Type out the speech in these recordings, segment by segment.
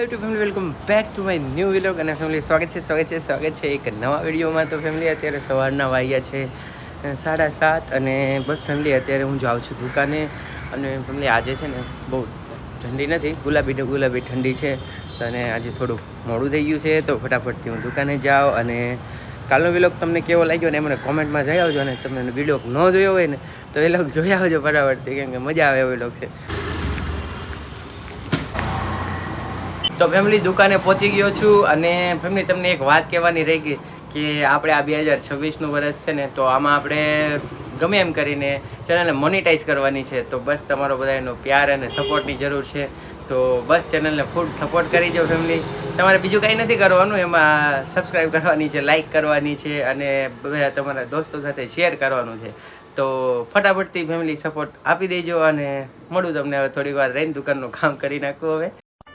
YouTube family welcome back to my new vlog અને family સ્વાગત છે સ્વાગત છે સ્વાગત છે એક નવા વિડીયોમાં. તો ફેમિલી અત્યારે સવારના વાગ્યા છે સાડા સાત અને બસ ફેમિલી અત્યારે હું જાઉં છું દુકાને. અને ફેમિલી આજે છે ને બહુ ઠંડી નથી, ગુલાબી ગુલાબી ઠંડી છે. અને આજે થોડું મોડું થઈ ગયું છે, તો ફટાફટથી હું દુકાને જાઉં અને કાલનો વિલોગ તમને કેવો લાગ્યો ને મને કોમેન્ટમાં જઈ આવજો અને તમે વીડિયો ન જોયો હોય ને, તો એ લોકો જોઈ આવજો ફટાફટથી, કેમ કે મજા આવે એવો વિલોગ છે. તો ફેમિલી દુકાને પહોંચી ગયો છું અને ફેમિલી તમને એક વાત કહેવાની રહી ગઈ કે આપણે આ બે હજાર છવ્વીસનું વર્ષ છે ને, તો આમાં આપણે ગમે એમ કરીને ચેનલને મોનિટાઈઝ કરવાની છે. તો બસ તમારો બધાનો પ્યાર અને સપોર્ટની જરૂર છે. તો બસ ચેનલને ફૂલ સપોર્ટ કરી દો ફેમિલી તમારે બીજું કાંઈ નથી કરવાનું, એમાં સબસ્ક્રાઈબ કરવાની છે લાઇક કરવાની છે અને બધા તમારા દોસ્તો સાથે શેર કરવાનું છે. તો ફટાફટથી ફેમિલી સપોર્ટ આપી દેજો અને મળું તમને હવે થોડીક વાર રહીને દુકાનનું કામ કરી નાખું હવે.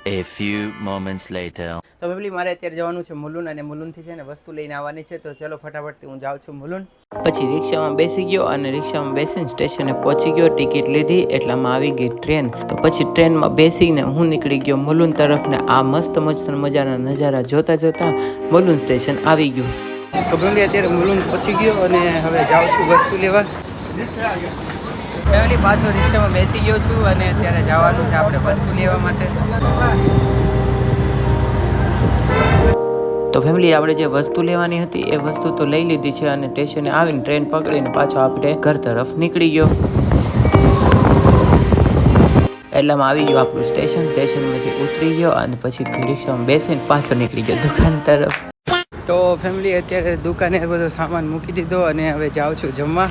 A few moments later. તો ફેમિલી મારે અત્યારે જવાનું છે મુલુન અને મુલુનથી છે ને વસ્તુ લઈને આવવાની છે. તો ચલો ફટાફટથી હું જાઉં છું મુલુન. પછી રિક્ષામાં બેસી ગયો અને રિક્ષામાં બેસીને સ્ટેશને પહોંચી ગયો. ટિકિટ લીધી એટલામાં આવી ગઈ ટ્રેન. તો પછી ટ્રેનમાં બેસીને હું નીકળી ગયો મુલુન તરફ ને આ મસ્ત મસ્ત મજાના નજારા જોતા જોતા મુલુન સ્ટેશન આવી ગયું. તો ફેમિલી અત્યારે મુલુન પહોંચી ગયો અને હવે જાઉં છું વસ્તુ લેવા. ફેમિલી પાછો રિક્ષામાં બેસી ગયો છું અને અત્યારે જવાનું છે આપણે વસ્તુ લેવા માટે. તો ફેમિલી આપણે જે વસ્તુ લેવાની હતી એ વસ્તુ તો લઈ લીધી છે અને સ્ટેશને આવીને ટ્રેન પકડીને પાછો આપણે ઘર તરફ નીકળી ગયો. એટલામાં આવી ગયો આપણું સ્ટેશન સ્ટેશનમાંથી ઉતરી ગયો અને પછી રિક્ષામાં બેસીને પાછો નીકળી ગયો દુકાન તરફ. તો ફેમિલી અત્યારે દુકાને બધો સામાન મૂકી દીધો અને હવે જાઉં છું જમવા.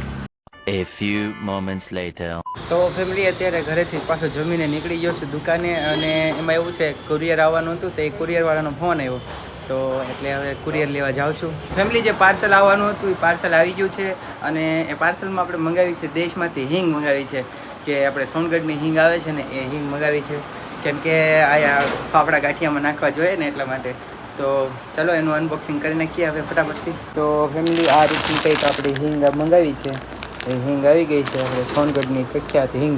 A few moments later. તો ફેમિલી અત્યારે ઘરેથી પાછો જમીને નીકળી ગયો છું દુકાને અને એમાં એવું છે કુરિયર આવવાનું હતું તો એ કુરિયરવાળાનો ફોન આવ્યો. તો એટલે હવે કુરિયર લેવા જાઉં છું. ફેમિલી જે પાર્સલ આવવાનું હતું એ પાર્સલ આવી ગયું છે અને એ પાર્સલમાં આપણે મંગાવી છે દેશમાંથી હિંગ મંગાવી છે. જે આપણે સોનગઢની હિંગ આવે છે ને એ હિંગ મંગાવી છે. કેમ કે આ ફાફડા ગાંઠિયામાં નાખવા જોઈએ ને એટલા માટે. તો ચલો એનું અનબોક્સિંગ કરી નાખીએ હવે ફટાફટથી. તો ફેમિલી આ રીતની કંઈક આપણે હિંગ મંગાવી છે. હિંગ આવી ગઈ છે આપણે સોનગઢની પ્રખ્યાત હિંગ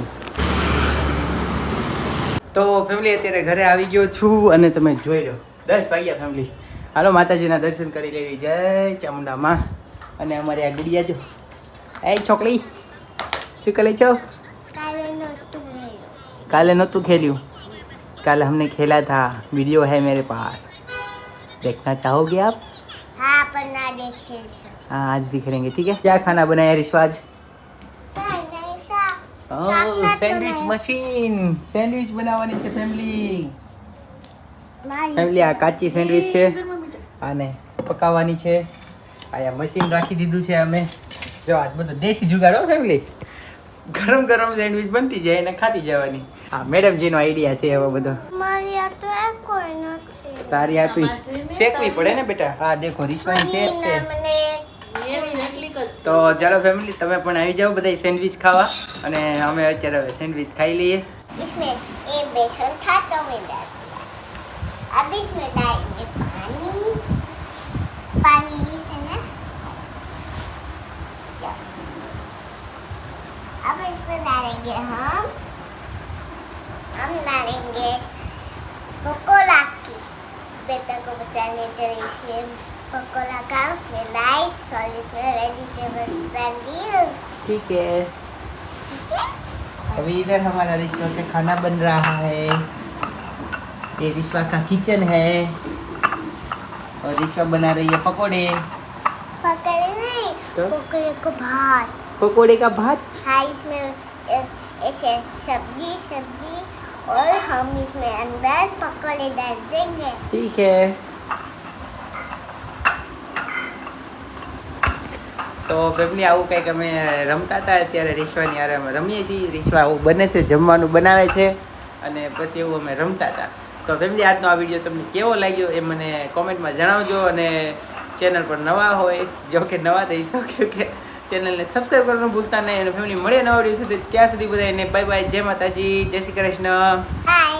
તો ફેમિલી અત્યારે ઘરે આવી ગયો છું અને તમે જોઈ લો દસ વાગ્યા ફેમિલી હાલો માતાજીના દર્શન કરી લેવી જય ચામુંડામાં અને અમારી આ ગુડિયા જો એ છોકરી શું કરે છો કાલે નહોતું ખેલ્યું કાલે हमने खेला था वीडियो है मेरे पास देखना चाहोगे आप हाँ पर ना देखे हाँ आज भी खेलेंगे ठीक है क्या खाना बनाया रिश्वाज સેન્ડવિચ મશીન. સેન્ડવિચ બનાવવાની છે ફેમિલી. ફેમિલી આ કાચી સેન્ડવિચ છે. અને પકાવવાની છે. આ મશીન રાખી દીધું છે અમે. જો આજ બધો દેશી જુગાડો ફેમિલી. ગરમ ગરમ સેન્ડવિચ બનતી જાય અને ખાતી જવાની. હા મેડમજીનો આઈડિયા છે એવો બધો. મારી આ તો એક કોઈ નથી. તારી આપી શેકવી પડે ને બેટા. હા દેખો રીસવાની છે. તે. મને તો ચાલો ફેમિલી તમે પણ આવી જાઓ બધા સેન્ડવિચ ખાવા અને અમે અત્યારે હવે સેન્ડવિચ ખાઈ લઈએ इसमें ये बेसन था तो मैं डाल दिया अब इसमें डालेंगे पानी पानी से ना क्या? अब इसमें डालेंगे हम हम डालेंगे पकोड़ा की बेटा को बताने चले से पकोड़ा का मैं राइस और इसमें वेजिटेबल्स डाल दी ठीक है। ठीक है? अभी इधर हमारा रिश्वा का खाना बन रहा है। ये रिश्वा का किचन है। और रिश्वा बना रही है पकोड़े। पकड़े नहीं तो? पकड़े को भात। पकोड़े का भात? हाँ इसमें ऐसे सब्ज़ी सब्ज़ी और हम इसमें अंदर पकौड़े डाल देंगे। ठीक है। તો ફેમિલી આવું કંઈક અમે રમતા હતા અત્યારે રીશ્વાની આરે અમે રમીએ છીએ. રીશ્વા આવું બને છે, જમવાનું બનાવે છે અને પછી એવું અમે રમતા હતા. તો ફેમિલી, આજનો આ વીડિયો તમને કેવો લાગ્યો એ મને કોમેન્ટમાં જણાવજો અને ચેનલ પર નવા હોય, જો કે નવા થઈ શકે કે ચેનલને સબસ્ક્રાઈબ કરવાનું ભૂલતા નહીં અને ફેમિલી મળીએ નવા વીડિયો સુધી ત્યાં સુધી બધાને બાય બાય જય માતાજી, જય શ્રી કૃષ્ણ.